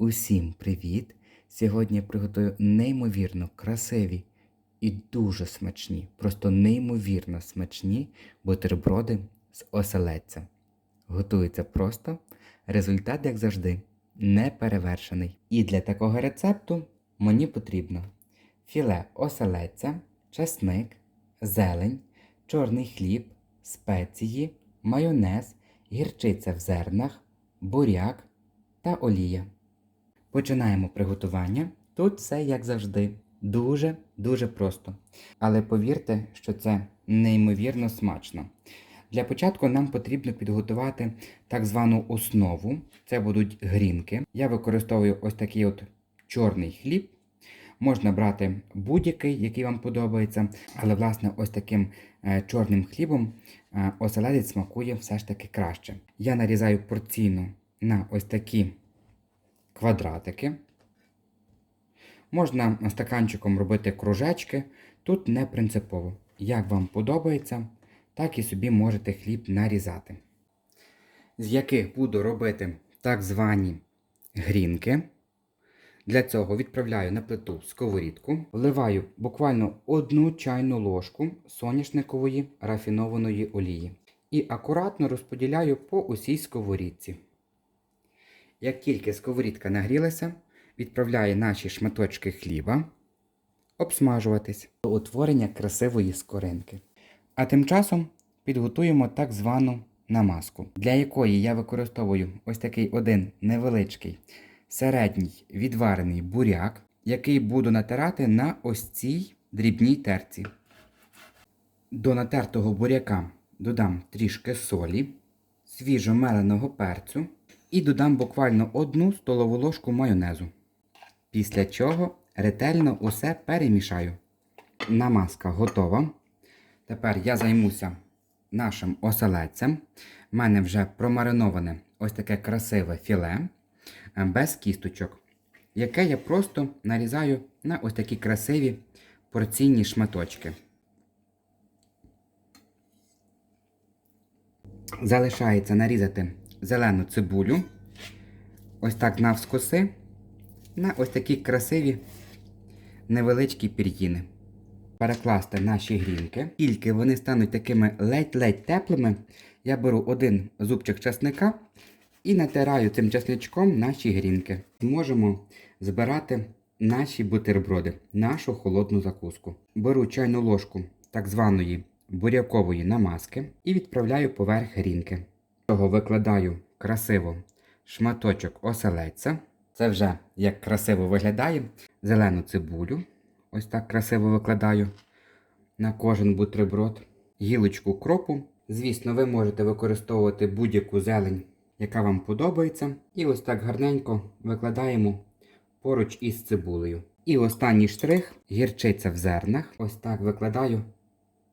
Усім привіт! Сьогодні я приготую неймовірно красиві і дуже смачні, просто неймовірно смачні бутерброди з оселедця. Готується просто, результат, як завжди, не перевершений. І для такого рецепту мені потрібно філе оселедця, чесник, зелень, чорний хліб, спеції, майонез, гірчиця в зернах, буряк та олія. Починаємо приготування. Тут все як завжди. Дуже дуже просто. Але повірте, що це неймовірно смачно. Для початку нам потрібно підготувати так звану основу. Це будуть грінки. Я використовую ось такий от чорний хліб. Можна брати будь-який, який вам подобається, але, власне, ось таким е, чорним хлібом е, оселедець смакує все ж таки краще. Я нарізаю порційно на ось такі квадратики. Можна стаканчиком робити кружечки. Тут не принципово. Як вам подобається, так і собі можете хліб нарізати. З яких буду робити так звані грінки. Для цього відправляю на плиту сковорідку, вливаю буквально одну чайну ложку соняшникової рафінованої олії і акуратно розподіляю по усій сковорідці. Як тільки сковорідка нагрілася, відправляю наші шматочки хліба обсмажуватись до утворення красивої скоринки. А тим часом підготуємо так звану намазку, для якої я використовую ось такий один невеличкий середній відварений буряк, який буду натирати на ось цій дрібній терці. До натертого буряка додам трішки солі, свіжо меленого перцю і додам буквально одну столову ложку майонезу. Після чого ретельно усе перемішаю. Намазка готова. Тепер я займуся нашим оселедцем. У мене вже промариноване ось таке красиве філе е, без кісточок, яке я просто нарізаю на ось такі красиві порційні шматочки. Залишається нарізати зелену цибулю, ось так навскоси, на ось такі красиві невеличкі пір'їни. Перекласти наші грінки. Тільки вони стануть такими ледь-ледь теплими, я беру один зубчик часника і натираю цим часничком наші грінки. Зможемо збирати наші бутерброди, нашу холодну закуску. Беру чайну ложку так званої бурякової намазки і відправляю поверх грінки. Того викладаю красиво шматочок оселедця. Це вже як красиво виглядає. Зелену цибулю. Ось так красиво викладаю на кожен бутерброд. Гілочку кропу. Звісно, ви можете використовувати будь-яку зелень, яка вам подобається. І ось так гарненько викладаємо поруч із цибулею. І останній штрих гірчиця в зернах. Ось так викладаю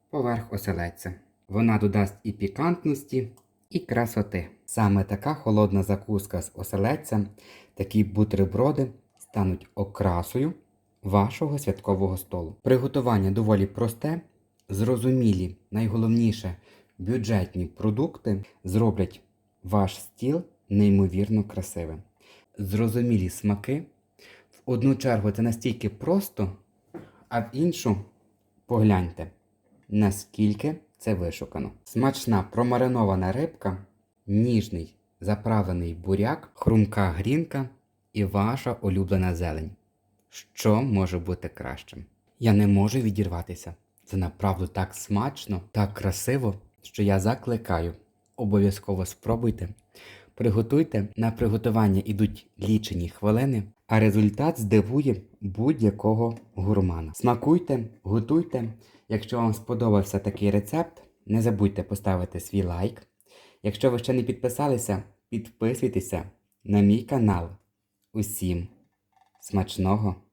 поверх оселедця. Вона додасть і пікантності, і красоти. Саме така холодна закуска з оселедцем, такі бутерброди стануть окрасою вашого святкового столу. Приготування доволі просте, зрозумілі, найголовніше бюджетні продукти зроблять ваш стіл неймовірно красивим. Зрозумілі смаки. В одну чергу це настільки просто, а в іншу погляньте, наскільки це вишукано. Смачна промаринована рибка, ніжний заправлений буряк, хрумка грінка і ваша улюблена зелень. Що може бути кращим? Я не можу відірватися. Це направду так смачно, так красиво, що я закликаю. Обов'язково спробуйте. Приготуйте, на приготування ідуть лічені хвилини, а результат здивує будь-якого гурмана. Смакуйте, готуйте. Якщо вам сподобався такий рецепт, не забудьте поставити свій лайк. Якщо ви ще не підписалися, підписуйтеся на мій канал. Усім смачного!